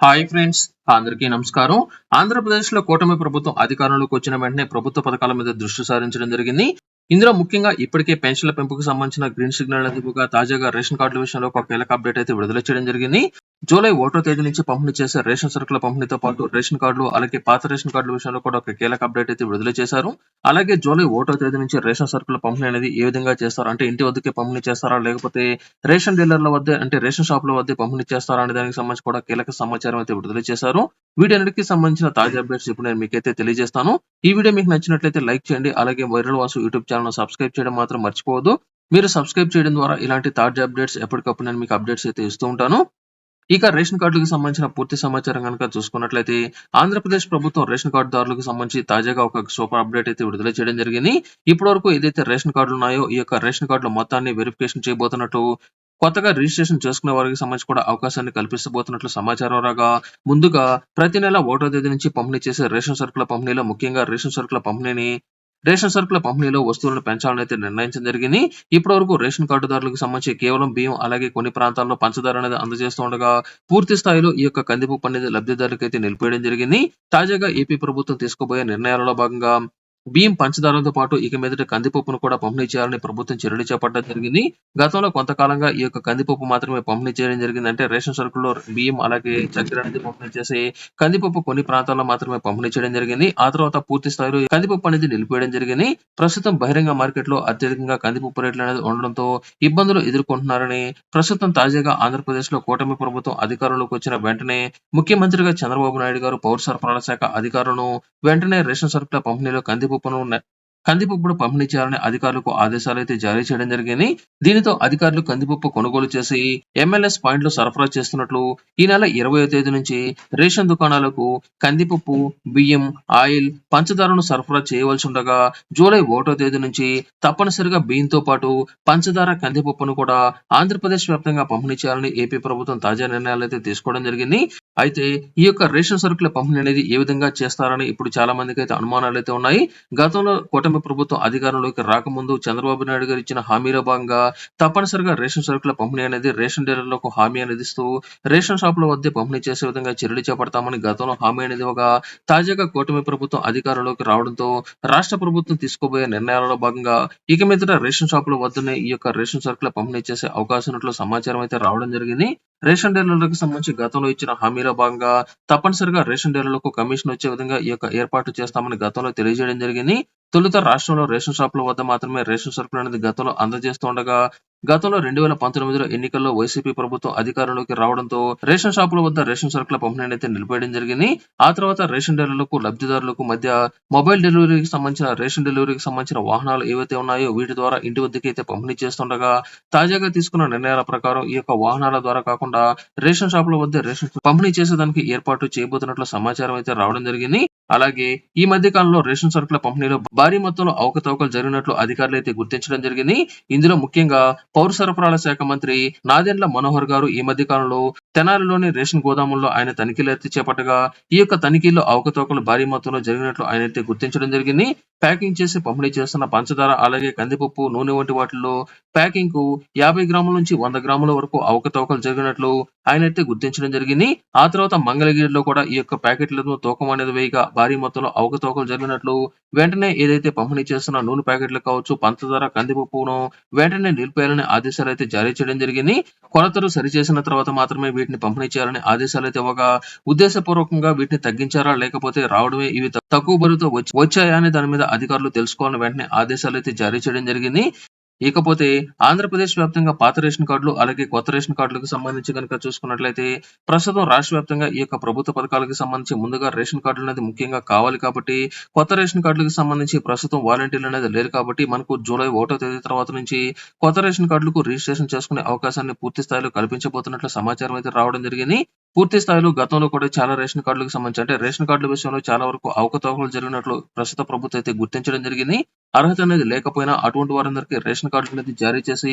Hi friends అందరికీ నమస్కారం. ఆంధ్రప్రదేశ్లో కూటమి ప్రభుత్వం అధికారంలోకి వచ్చిన వెంటనే ప్రభుత్వ పథకాల మీద దృష్టి సారించడం జరిగింది. ఇందులో ముఖ్యంగా ఇప్పటికే పెన్షన్ల పెంపుకు సంబంధించిన గ్రీన్ సిగ్నల్ అందుకుగా తాజాగా రేషన్ కార్డుల విషయంలో ఒక కీలక అప్డేట్ అయితే విడుదల చేయడం జరిగింది. జూలై ఒకటో తేదీ నుంచి పంపిణీ చేసే రేషన్ సరుకుల పంపిణీతో పాటు రేషన్ కార్డులు అలాగే పాత రేషన్ కార్డుల విషయంలో కూడా ఒక కీలక అప్డేట్ అయితే విడుదల చేశారు. అలాగే జూలై ఒకటో తేదీ నుంచి రేషన్ సరుకుల పంపిణీ అనేది ఏ విధంగా చేస్తారు? అంటే ఇంటి వద్దకే పంపిణీ చేస్తారా? లేకపోతే రేషన్ డీలర్ల వద్ద అంటే రేషన్ షాపుల వద్ద పంపిణీ చేస్తారా అనే దానికి సంబంధించి కూడా కీలక సమాచారం అయితే విడుదల చేశారు. వీటన్నిటికీ సంబంధించిన తాజా అప్డేట్స్ ఇప్పుడు నేను మీకైతే తెలియజేస్తాను. ఈ వీడియో మీకు నచ్చినట్లయితే లైక్ చేయండి అలాగే viral Vasu YouTube channel subscribe చేయడం మాత్రం మర్చిపోవద్దు. మీరు సబ్స్క్రైబ్ చేయడం ద్వారా ఇలాంటి తాజా అప్డేట్స్ ఎప్పటికప్పుడు నేను మీకు అప్డేట్స్ అయితే ఇస్తూ ఉంటాను. ఇక రేషన్ కార్డులకు సంబంధించిన పూర్తి సమాచారం కనుక చూసుకున్నట్లయితే ఆంధ్రప్రదేశ్ ప్రభుత్వం రేషన్ కార్డుదారులకు సంబంధించి తాజాగా ఒక సూపర్ అప్డేట్ అయితే విడుదల చేయడం జరిగింది. ఇప్పటి వరకు ఏదైతే రేషన్ కార్డులు ఉన్నాయో ఈ యొక్క రేషన్ కార్డుల మొత్తాన్ని వెరిఫికేషన్ చేయబోతున్నట్టు కొత్తగా రిజిస్ట్రేషన్ చేసుకునే వారికి సంబంధించి కూడా అవకాశాన్ని కల్పిస్తబోతున్నట్లు సమాచారం రాగా ముందుగా ప్రతి నెల ఒకటో తేదీ నుంచి పంపిణీ చేసే రేషన్ సరుకుల పంపిణీలో ముఖ్యంగా రేషన్ సరుకుల పంపిణీని రేషన్ సరుకుల పంపిణీలో వస్తువులను పెంచాలని అయితే నిర్ణయించడం జరిగింది. ఇప్పటి వరకు రేషన్ కార్డుదారులకు సంబంధించి కేవలం బియ్యం అలాగే కొన్ని ప్రాంతాల్లో పంచదార అనేది అందజేస్తూ ఉండగా పూర్తి స్థాయిలో ఈ యొక్క కందిపప్పు అనేది లబ్ధిదారులకు అయితే నిలిపేయడం జరిగింది. తాజాగా ఏపీ ప్రభుత్వం తీసుకోబోయే నిర్ణయాలలో భాగంగా బియ్యం పంచదారలతో పాటు ఇక మీదట కందిపప్పును కూడా పంపిణీ చేయాలని ప్రభుత్వం చర్యలు చేపట్టడం జరిగింది. గతంలో కొంతకాలంగా ఈ యొక్క కందిపప్పు మాత్రమే పంపిణీ చేయడం జరిగింది. అంటే రేషన్ సరుకుల్లో బియ్యం అలాగే చక్కెర అనేది పంపిణీ చేసి కందిపప్పు కొన్ని ప్రాంతాల్లో మాత్రమే పంపిణీ చేయడం జరిగింది. ఆ తర్వాత పూర్తి స్థాయిలో ఈ కందిపప్పు అనేది నిలిపేయడం జరిగింది. ప్రస్తుతం బహిరంగ మార్కెట్లో అత్యధికంగా కందిపప్పు రేట్లు అనేది ఉండడంతో ఇబ్బందులు ఎదుర్కొంటున్నారని ప్రస్తుతం తాజాగా ఆంధ్రప్రదేశ్లో కూటమి ప్రభుత్వం అధికారంలోకి వచ్చిన వెంటనే ముఖ్యమంత్రిగా చంద్రబాబు నాయుడు గారు పౌర సరఫరాల శాఖ అధికారులను వెంటనే రేషన్ సరుకుల పంపిణీలో కందిపప్పు రూపంలో ఉన్నాయి. కందిపప్పును పంపిణీ చేయాలని అధికారులకు ఆదేశాలు అయితే జారీ చేయడం జరిగింది. దీనితో అధికారులు కందిపప్పు కొనుగోలు చేసి ఎంఎల్ఎస్ పాయింట్లు సరఫరా చేస్తున్నట్లు ఈ నెల ఇరవై తేదీ నుంచి రేషన్ దుకాణాలకు కందిపప్పు బియ్యం ఆయిల్ పంచదారను సరఫరా చేయవలసి ఉండగా జూలై ఒకటో తేదీ నుంచి తప్పనిసరిగా బియ్యంతో పాటు పంచదార కందిపప్పును కూడా ఆంధ్రప్రదేశ్ వ్యాప్తంగా పంపిణీ చేయాలని ఏపీ ప్రభుత్వం తాజా నిర్ణయాలు అయితే తీసుకోవడం జరిగింది. అయితే ఈ యొక్క రేషన్ సరుకుల పంపిణీ అనేది ఏ విధంగా చేస్తారని ఇప్పుడు చాలా మందికి అయితే అనుమానాలు అయితే ఉన్నాయి. గతంలో కూటమి ప్రభుత్వం అధికారంలోకి రాకముందు చంద్రబాబు నాయుడు గారు ఇచ్చిన హామీలో భాగంగా తప్పనిసరిగా రేషన్ సరుకుల పంపిణీ అనేది రేషన్ డీలర్లకు హామీ అనేది ఇస్తూ రేషన్ షాపుల వద్ద పంపిణీ చేసే విధంగా చర్యలు చేపడతామని గతంలో హామీ అనేది ఒక తాజాగా కూటమి ప్రభుత్వం అధికారంలోకి రావడంతో రాష్ట్ర ప్రభుత్వం తీసుకోబోయే నిర్ణయాలలో భాగంగా ఇక మీదట రేషన్ షాపుల వద్దనే ఈ యొక్క రేషన్ సరుకుల పంపిణీ చేసే అవకాశం ఉన్నట్లు సమాచారం అయితే రావడం జరిగింది. రేషన్ డీలర్లకు సంబంధించి గతంలో ఇచ్చిన హామీ హామీలో భాగంగా తప్పనిసరిగా రేషన్ డీలర్లకు కమిషన్ వచ్చే విధంగా ఈ యొక్క ఏర్పాటు చేస్తామని గతంలో తెలియజేయడం జరిగింది. తొలుత రాష్ట్రంలో రేషన్ షాపుల వద్ద మాత్రమే రేషన్ సరుకులు అనేది గతంలో అందజేస్తుండగా గతంలో రెండు వేల పంతొమ్మిదిలో ఎన్నికల్లో వైసీపీ ప్రభుత్వం అధికారంలోకి రావడంతో రేషన్ షాపుల వద్ద రేషన్ సరుకుల పంపిణీ అయితే నిలిపేయడం జరిగింది. ఆ తర్వాత రేషన్ డీలర్లకు లబ్ధిదారులకు మధ్య మొబైల్ డెలివరీకి సంబంధించిన రేషన్ డెలివరీకి సంబంధించిన వాహనాలు ఏవైతే ఉన్నాయో వీటి ద్వారా ఇంటి వద్దకి అయితే పంపిణీ చేస్తుండగా తాజాగా తీసుకున్న నిర్ణయాల ప్రకారం ఈ యొక్క వాహనాల ద్వారా కాకుండా రేషన్ షాపుల వద్ద రేషన్ పంపిణీ చేసేదానికి ఏర్పాటు చేయబోతున్నట్లు సమాచారం అయితే రావడం జరిగింది. అలాగే ఈ మధ్య కాలంలో రేషన్ సరుకుల పంపిణీలో భారీ మొత్తంలో అవకతవకలు జరిగినట్లు అధికారులు అయితే గుర్తించడం జరిగింది. ఇందులో ముఖ్యంగా పౌర సరఫరాల శాఖ మంత్రి నాదెండ్ల మనోహర్ గారు ఈ మధ్య కాలంలో తెనాలిలోని రేషన్ గోదాముల్లో ఆయన తనిఖీలు అయితే చేపట్టగా ఈ యొక్క తనిఖీల్లో అవకతవకలు భారీ మొత్తంలో జరిగినట్లు ఆయన అయితే గుర్తించడం జరిగింది. ప్యాకింగ్ చేసి పంపిణీ చేస్తున్న పంచదార అలాగే కందిపప్పు నూనె వంటి వాటిల్లో ప్యాకింగ్కు యాభై గ్రాముల నుంచి వంద గ్రాముల వరకు అవకతవకలు జరిగినట్లు ఆయన అయితే గుర్తించడం జరిగింది. ఆ తర్వాత మంగళగిరిలో కూడా ఈ యొక్క ప్యాకెట్లను తూకం అనేది వేయగా భారీ మొత్తంలో అవకతవకలు జరిగినట్లు వెంటనే ఏదైతే పంపిణీ చేస్తున్న నూనె ప్యాకెట్లు కావచ్చు పంచదార కందిపప్పును వెంటనే నిలిపేయాలని ఆదేశాలు అయితే జారీ చేయడం జరిగింది. కొలతలు సరిచేసిన తర్వాత మాత్రమే వీటిని పంపిణీ చేయాలని ఆదేశాలు అయితే ఇవ్వగా ఉద్దేశపూర్వకంగా వీటిని తగ్గించారా లేకపోతే రావడమే ఇవి తక్కువ బరువుతో వచ్చాయా అనే దాని మీద అధికారులు తెలుసుకోవాలని వెంటనే ఆదేశాలు అయితే జారీ చేయడం జరిగింది. ఇకపోతే ఆంధ్రప్రదేశ్ వ్యాప్తంగా పాత రేషన్ కార్డులు అలాగే కొత్త రేషన్ కార్డులకు సంబంధించి కనుక చూసుకున్నట్లయితే ప్రస్తుతం రాష్ట్ర వ్యాప్తంగా ఈ యొక్క ప్రభుత్వ పథకాలకు సంబంధించి ముందుగా రేషన్ కార్డులు అనేది ముఖ్యంగా కావాలి కాబట్టి కొత్త రేషన్ కార్డులకు సంబంధించి ప్రస్తుతం వాలంటీర్లు అనేది లేరు కాబట్టి మనకు జూలై ఒకటో తేదీ తర్వాత నుంచి కొత్త రేషన్ కార్డులకు రిజిస్ట్రేషన్ చేసుకునే అవకాశాన్ని పూర్తి స్థాయిలో కల్పించబోతున్నట్లు సమాచారం అయితే రావడం జరిగింది. పూర్తి స్థాయిలో గతంలో కూడా చాలా రేషన్ కార్డులకు సంబంధించి అంటే రేషన్ కార్డుల విషయంలో చాలా వరకు అవకతవకలు జరిగినట్లు ప్రస్తుత ప్రభుత్వం అయితే గుర్తించడం జరిగింది. అర్హత అనేది లేకపోయినా అటువంటి వారందరికీ రేషన్ కార్డులు అనేది జారీ చేసి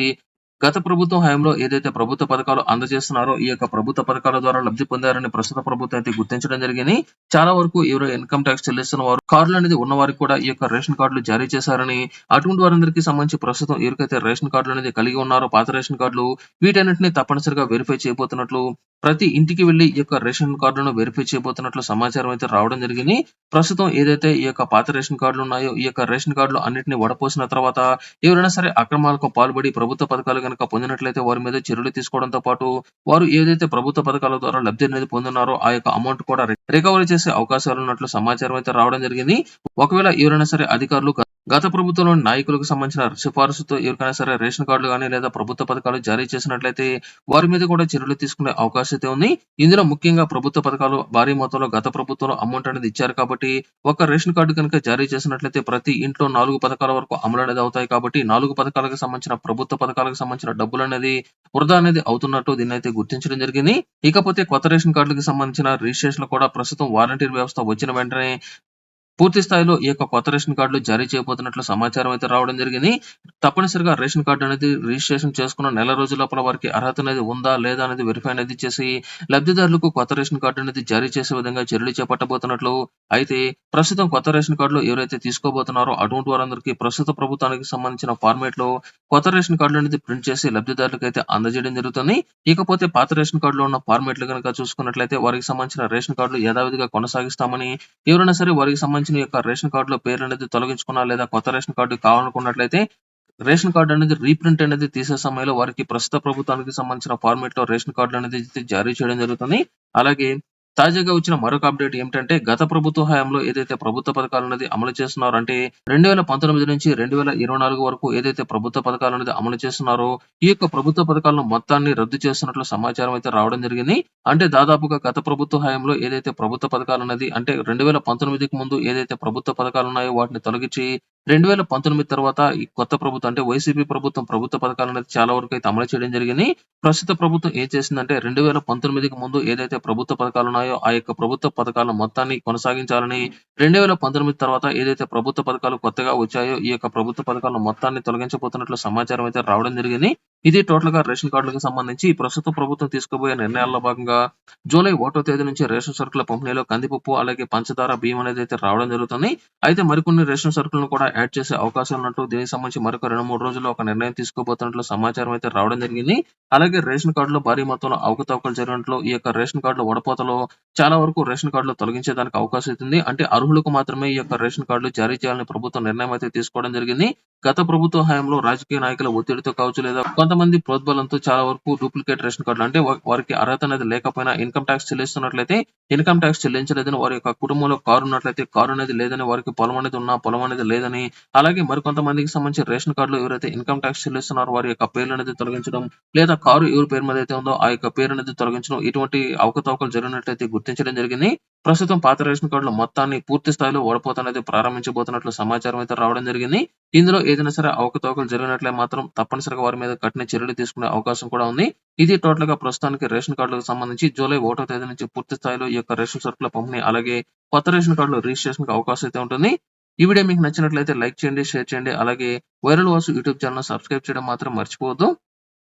గత ప్రభుత్వం హయాంలో ఏదైతే ప్రభుత్వ పథకాలు అందజేస్తున్నారో ఈ యొక్క ప్రభుత్వ పథకాల ద్వారా లబ్ధి పొందారని ప్రస్తుత ప్రభుత్వం అయితే గుర్తించడం జరిగింది. చాలా వరకు ఎవరు ఇన్కమ్ ట్యాక్స్ చెల్లిస్తున్న వారు కార్డులు అనేది ఉన్న వారికి కూడా ఈ యొక్క రేషన్ కార్డులు జారీ చేశారని అటువంటి వారందరికీ సంబంధించి ప్రస్తుతం ఎవరికైతే రేషన్ కార్డులు అనేది కలిగి ఉన్నారో పాత రేషన్ కార్డులు వీటన్నింటినీ తప్పనిసరిగా వెరిఫై చేయబోతున్నట్లు ప్రతి ఇంటికి వెళ్ళి ఈ యొక్క రేషన్ కార్డులను వెరిఫై చేయబోతున్నట్లు సమాచారం అయితే రావడం జరిగింది. ప్రస్తుతం ఏదైతే ఈ యొక్క పాత రేషన్ కార్డులు ఉన్నాయో ఈ యొక్క రేషన్ కార్డులు అన్నింటినీ వడపోసిన తర్వాత ఎవరైనా సరే అక్రమాలకు పాల్పడి ప్రభుత్వ పథకాలు కనుక పొందినట్లయితే వారి మీద చర్యలు తీసుకోవడంతో పాటు వారు ఏదైతే ప్రభుత్వ పథకాల ద్వారా లబ్ధి అనేది పొందున్నారో ఆ యొక్క అమౌంట్ కూడా రికవరీ చేసే అవకాశాలు ఉన్నట్లు సమాచారం అయితే రావడం జరిగింది. ఒకవేళ ఎవరైనా సరే అధికారులు గత ప్రభుత్వంలోని నాయకులకు సంబంధించిన సిఫారసుతో ఎవరికైనా సరే రేషన్ కార్డులు కానీ లేదా ప్రభుత్వ పథకాలు జారీ చేసినట్లయితే వారి మీద కూడా చర్యలు తీసుకునే అవకాశం అయితే ఉంది. ఇందులో ముఖ్యంగా ప్రభుత్వ పథకాలు భారీ మొత్తంలో గత ప్రభుత్వంలో అమౌంట్ అనేది ఇచ్చారు కాబట్టి ఒక రేషన్ కార్డు కనుక జారీ చేసినట్లయితే ప్రతి ఇంట్లో నాలుగు పథకాల వరకు అమలు అనేది అవుతాయి కాబట్టి నాలుగు పథకాలకు సంబంధించిన ప్రభుత్వ పథకాలకు సంబంధించిన డబ్బులు అనేది వృధా అనేది అవుతున్నట్టు దీన్ని అయితే గుర్తించడం జరిగింది. ఇకపోతే కొత్త రేషన్ కార్డులకు సంబంధించిన రిజిస్ట్రేషన్ కూడా ప్రస్తుతం వాలంటీర్ వ్యవస్థ వచ్చిన వెంటనే పూర్తి స్థాయిలో ఈ యొక్క కొత్త రేషన్ కార్డులు జారీ చేయబోతున్నట్లు సమాచారం అయితే రావడం జరిగింది. తప్పనిసరిగా రేషన్ కార్డు అనేది రిజిస్ట్రేషన్ చేసుకున్న నెల రోజుల లోపల వారికి అర్హత అనేది ఉందా లేదా అనేది వెరిఫై అనేది చేసి లబ్ధిదారులకు కొత్త రేషన్ కార్డు అనేది జారీ చేసే విధంగా చర్యలు చేపట్టబోతున్నట్లు అయితే ప్రస్తుతం కొత్త రేషన్ కార్డులు ఎవరైతే తీసుకోబోతున్నారో అటువంటి వారందరికీ ప్రస్తుత ప్రభుత్వానికి సంబంధించిన ఫార్మేట్లో కొత్త రేషన్ కార్డులు అనేది ప్రింట్ చేసి లబ్ధిదారులకు అయితే అందజేయడం జరుగుతుంది. ఇకపోతే పాత రేషన్ కార్డులో ఉన్న ఫార్మేట్లు కనుక చూసుకున్నట్లయితే వారికి సంబంధించిన రేషన్ కార్డులు యథావిధిగా కొనసాగిస్తామని ఎవరైనా సరే వారికి సంబంధించిన సంబంధించిన యొక్క రేషన్ కార్డులో పేరు అనేది తొలగించుకున్నా లేదా కొత్త రేషన్ కార్డు కావాలనుకున్నట్లయితే రేషన్ కార్డు అనేది రీప్రింట్ అనేది తీసే సమయంలో వారికి ప్రస్తుత ప్రభుత్వానికి సంబంధించిన ఫార్మేట్లో రేషన్ కార్డు అనేది జారీ చేయడం జరుగుతుంది. అలాగే తాజాగా వచ్చిన మరొక అప్డేట్ ఏమిటంటే గత ప్రభుత్వ హయాంలో ఏదైతే ప్రభుత్వ పథకాలు అనేది అమలు చేస్తున్నారో అంటే రెండు వేల పంతొమ్మిది నుంచి రెండు వేల ఇరవై నాలుగు వరకు ఏదైతే ప్రభుత్వ పథకాలు అనేది అమలు చేస్తున్నారో ఈ యొక్క ప్రభుత్వ పథకాలను మొత్తాన్ని రద్దు చేస్తున్నట్లు సమాచారం అయితే రావడం జరిగింది. అంటే దాదాపుగా గత ప్రభుత్వ హయాంలో ఏదైతే ప్రభుత్వ పథకాలు అనేది అంటే రెండు వేల పంతొమ్మిదికి ముందు ఏదైతే ప్రభుత్వ పథకాలు ఉన్నాయో వాటిని తొలగించి రెండు వేల పంతొమ్మిది తర్వాత ఈ కొత్త ప్రభుత్వం అంటే వైసీపీ ప్రభుత్వం ప్రభుత్వ పథకాలు అనేది చాలా వరకు అయితే అమలు చేయడం జరిగింది. ప్రస్తుత ప్రభుత్వం ఏం చేసిందంటే రెండు వేల పంతొమ్మిదికి ముందు ఏదైతే ప్రభుత్వ పథకాలు ఉన్నాయో ఆ యొక్క ప్రభుత్వ పథకాలను మొత్తాన్ని కొనసాగించాలని రెండు వేల పంతొమ్మిది తర్వాత ఏదైతే ప్రభుత్వ పథకాలు కొత్తగా వచ్చాయో ఈ యొక్క ప్రభుత్వ పథకాలను మొత్తాన్ని తొలగించబోతున్నట్లు సమాచారం అయితే రావడం జరిగింది. ఇది టోటల్గా రేషన్ కార్డులకు సంబంధించి ప్రస్తుత ప్రభుత్వం తీసుకోబోయే నిర్ణయాల్లో భాగంగా జూలై ఒకటో తేదీ నుంచి రేషన్ సరుకుల పంపిణీలో కందిపప్పు అలాగే పంచదార బియ్యం అనేది అయితే రావడం జరుగుతుంది. అయితే మరికొన్ని రేషన్ సరుకులను కూడా యాడ్ చేసే అవకాశం ఉన్నట్టు దీనికి సంబంధించి మరొక రెండు మూడు రోజుల్లో ఒక నిర్ణయం తీసుకోబోతున్నట్లు సమాచారం అయితే రావడం జరిగింది. అలాగే రేషన్ కార్డులో భారీ మొత్తంలో అవకతవకలు జరిగినట్లు ఈ యొక్క రేషన్ కార్డుల వడపోతలో చాలా వరకు రేషన్ కార్డులు తొలగించేదానికి అవకాశం అవుతుంది. అంటే అర్హులకు మాత్రమే ఈ యొక్క రేషన్ కార్డులు జారీ చేయాలని ప్రభుత్వం నిర్ణయం అయితే తీసుకోవడం జరిగింది. గత ప్రభుత్వ హయాంలో రాజకీయ నాయకుల ఒత్తిడితో కావచ్చు లేదా కొంతమంది ప్రోద్బలంతో చాలా వరకు డూప్లికేట్ రేషన్ కార్డులు అంటే వారికి అర్హత అనేది లేకపోయినా ఇన్కమ్ ట్యాక్స్ చెల్లిస్తున్నట్లయితే ఇన్కమ్ ట్యాక్స్ చెల్లించలేదని వారి యొక్క కుటుంబంలో కారు ఉన్నట్లయితే కారు అనేది లేదని వారికి పొలం అనేది ఉన్నా పొలం అనేది లేదని అలాగే మరికొంతమందికి సంబంధించి రేషన్ కార్డులో ఎవరైతే ఇన్కమ్ ట్యాక్స్ చెల్లిస్తున్నారో వారి యొక్క పేర్లు అనేది తొలగించడం లేదా కారు ఎవరి పేరు మీద అయితే ఉందో ఆ యొక్క పేరు అనేది తొలగించడం ఇటువంటి అవకతవకలు జరిగినట్లయితే గుర్తించడం జరిగింది. ప్రస్తుతం పాత రేషన్ కార్డుల మొత్తాన్ని పూర్తి స్థాయిలో ఓడపోత ప్రారంభించబోతున్నట్లు సమాచారం అయితే రావడం జరిగింది. ఇందులో ఏదైనా సరే అవకతవకలు జరిగినట్లే మాత్రం తప్పనిసరిగా వారి మీద కఠిన చర్యలు తీసుకునే అవకాశం కూడా ఉంది. ఇది టోటల్గా ప్రస్తుతానికి రేషన్ కార్డులకు సంబంధించి జూలై ఒకటో తేదీ నుంచి పూర్తి స్థాయిలో ఈ యొక్క రేషన్ సరుకుల పంపిణీ అలాగే కొత్త రేషన్ కార్డులు రిజిస్ట్రేషన్కి అవకాశం అయితే ఉంటుంది. ఈ వీడియో మీకు నచ్చినట్లయితే లైక్ చేయండి షేర్ చేయండి. అలాగే viral Vasu YouTube channel subscribe చేయడం మాత్రం మర్చిపోవద్దు.